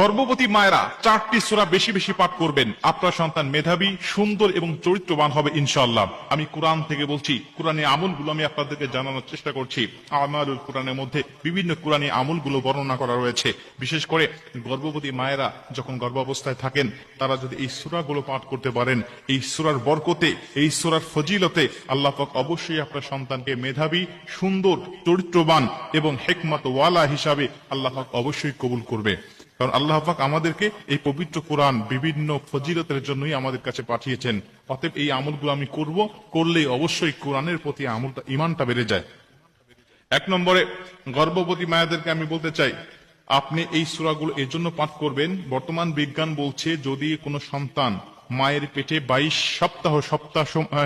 গর্ভবতী মায়েরা চারটি সোরা বেশি বেশি পাঠ করবেন। আপনার সন্তান মেধাবী, সুন্দর এবং চরিত্রবান হবে ইনশাল্লাহ আমি কোরআন থেকে বলছি, কোরআনে আমলগুলো আমি আপনাদেরকে জানানোর চেষ্টা করছি। আমারুল কোরআনের মধ্যে বিভিন্ন কোরআনী আমলগুলো বর্ণনা করা রয়েছে। বিশেষ করে গর্ভবতী মায়েরা যখন গর্ভাবস্থায় থাকেন, তারা যদি এই সুরাগুলো পাঠ করতে পারেন, এই সুরার বরকতে, এই সুরার ফজিলতে আল্লাহ পাক অবশ্যই আপনার সন্তানকে মেধাবী, সুন্দর, চরিত্রবান এবং হেকমত ওয়ালা হিসাবে আল্লাহ পাক অবশ্যই কবুল করবে। কারণ আল্লাহ পাক আমাদেরকে এই পবিত্র কোরআন বিভিন্ন ফজিলতের জন্যই আমাদের কাছে পাঠিয়েছেন। অতএব এই আমলগুলো আমি করব, করলেই অবশ্যই কোরআনের প্রতি আমলটা ইমানটা বেড়ে যায়। এক নম্বরে, গর্ভবতী মায়াদেরকে আমি বলতে চাই, আপনি এই সূরাগুলো এর জন্য পাঠ করবেন। বর্তমান বিজ্ঞান বলছে, যদি কোনো সন্তান মায়ের পেটে বাইশ সপ্তাহ সপ্তাহ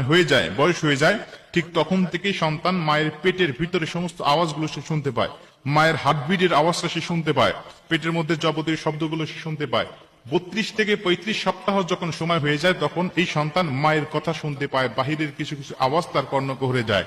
হয়ে যায়, বয়স হয়ে যায়, ঠিক তখন থেকেই সন্তান মায়ের পেটের ভিতরে সমস্ত আওয়াজগুলো সে শুনতে পায়। মায়ের হার্টবিটের আওয়াজটা সে শুনতে পায়, পেটের মধ্যে যাবতীয় শব্দগুলো সে শুনতে পায়। বত্রিশ থেকে পঁয়ত্রিশ সপ্তাহ যখন সময় হয়ে যায়, তখন এই সন্তান মায়ের কথা শুনতে পায়, বাহিরের কিছু কিছু আওয়াজ তার কর্ণকোহরে যায়।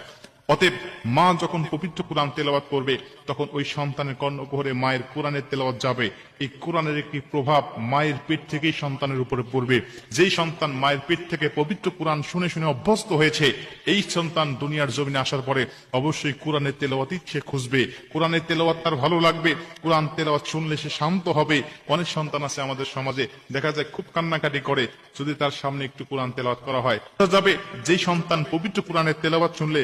অতএব মা যখন পবিত্র কোরআন তেলাওয়াত করবে, তখন ওই সন্তানের কর্ণকোহরে মায়ের কোরআনের তেলাওয়াত যাবে। এই কোরআনের একটি প্রভাব মায়ের পেট থেকেই সন্তানের উপরে পড়বে। যেই সন্তান মায়ের পেট থেকে পবিত্র কোরআন শুনে শুনে অভ্যস্ত হয়েছে, এই সন্তান দুনিয়ার জমিনে আসার পরে অবশ্যই কোরআনের তেলাওয়াতই সে খুঁজবে। কোরআনের তেলাওয়াত তার ভালো লাগবে। কোরআন তেলাওয়াত শুনলে সে শান্ত হবে। অনেক সন্তান আছে আমাদের সমাজে, দেখা যায় খুব কান্নাকাটি করে, যদি তার সামনে একটু কোরআন তেলাওয়াত করা হয়। যাবে। যেই সন্তান পবিত্র কোরআনের তেলাওয়াত শুনলে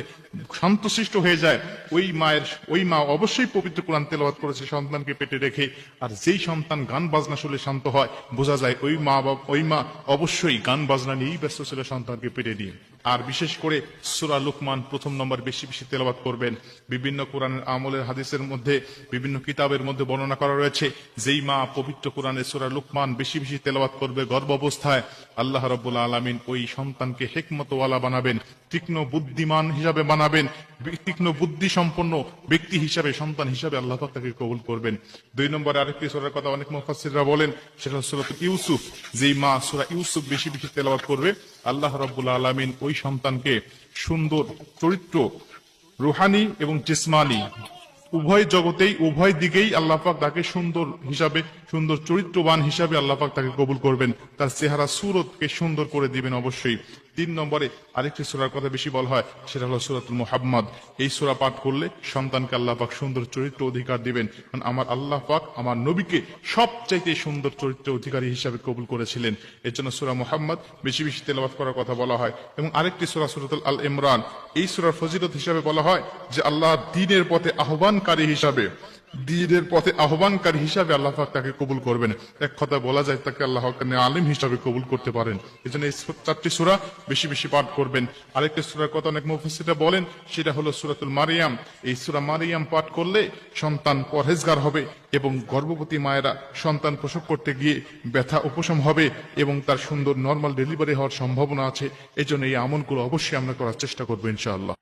শান্তশিষ্ট হয়ে যায়। ওই মায়ের, ওই মা অবশ্যই পবিত্র কোরআন তেলবাদ করেছে সন্তানকে পেটে রেখে। আর যেই সন্তান গান বাজনা শুনে শান্ত হয়, বোঝা যায় ওই মা ওই মা অবশ্যই গান বাজনা নিয়েই ব্যস্ত ছিল সন্তানকে পেটে দিয়ে। আর বিশেষ করে সুরা লুকমান প্রথম নম্বর বেশি বেশি তেলাওয়াত করবেন। বিভিন্ন কোরআনের আমলের হাদিসের মধ্যে, বিভিন্ন কিতাবের মধ্যে বর্ণনা করা রয়েছে, যেই মা পবিত্র কোরআনের সুরা লুকমান বেশি বেশি তেলাওয়াত করবে গর্ভ অবস্থায়, আল্লাহ রবুল্লা আলমিন ওই সন্তানকে হেকমতওয়ালা বানাবেন, তীক্ষ্ণ বুদ্ধিমান হিসাবে বানাবেন তীক্ষ্ণ বুদ্ধি সম্পন্ন ব্যক্তি হিসাবে, সন্তান হিসাবে আল্লাহ তাকে কবুল করবেন। দুই নম্বরে আরেকটি সুরার কথা অনেক মুফাসসিররা বলেন, সেটা সুরাত ইউসুফ। যেই মা সুরা ইউসুফ বেশি বেশি তেলাওয়াত করবে, আল্লাহ রব্বুল আলমিন ওই সন্তানকে সুন্দর, চরিত্র, রুহানি এবং জিসমানি উভয় জগতেই, উভয় দিকেই আল্লাহ পাক তাকে সুন্দর হিসাবে, সুন্দর চরিত্রবান হিসাবে আল্লাহ পাক তাকে কবুল করবেন। তার চেহারা সুরতকে সুন্দর করে দিবেন অবশ্যই। তিন নম্বরে আরেকটি সূরার কথা বেশি বলা হয়, সেটা হলো সূরাতুল মুহাম্মদ। এই সূরা পাঠ করলে সন্তানকে আল্লাহ পাক সুন্দর চরিত্র অধিকার দিবেন। কারণ আমার আল্লাহ পাক আমার নবীকে সবচাইতে সুন্দর চরিত্র অধিকারী হিসাবে কবুল করেছিলেন। এর জন্য সূরা মোহাম্মদ বেশি বেশি তেলাওয়াত করার কথা বলা হয়। এবং আরেকটি সূরা সূরাতুল আল ইমরান, এই সূরার ফজিলত হিসাবে বলা হয় যে আল্লাহ দিনের পথে আহ্বানকারী হিসাবে দিনের পথে আহ্বানকারী হিসাবে আল্লাহ পাক তাকে কবুল করবেন। এক কথা বলা যায় তাকে আল্লাহ আলিম হিসাবে কবুল করতে পারেন। এই জন্য এই চারটি সুরা বেশি বেশি পাঠ করবেন। আরেকটি সুরার কথা অনেক মুফাসসিররা বলেন, সেটা হলো সুরাতুল মারিয়াম। এই সুরা মারিয়াম পাঠ করলে সন্তান পরহেজগার হবে এবং গর্ভবতী মায়েরা সন্তান প্রসব করতে গিয়ে ব্যথা উপশম হবে এবং তার সুন্দর নর্মাল ডেলিভারি হওয়ার সম্ভাবনা আছে। এজন্য এই আমলগুলো অবশ্যই আমরা করার চেষ্টা করব ইনশাআল্লাহ।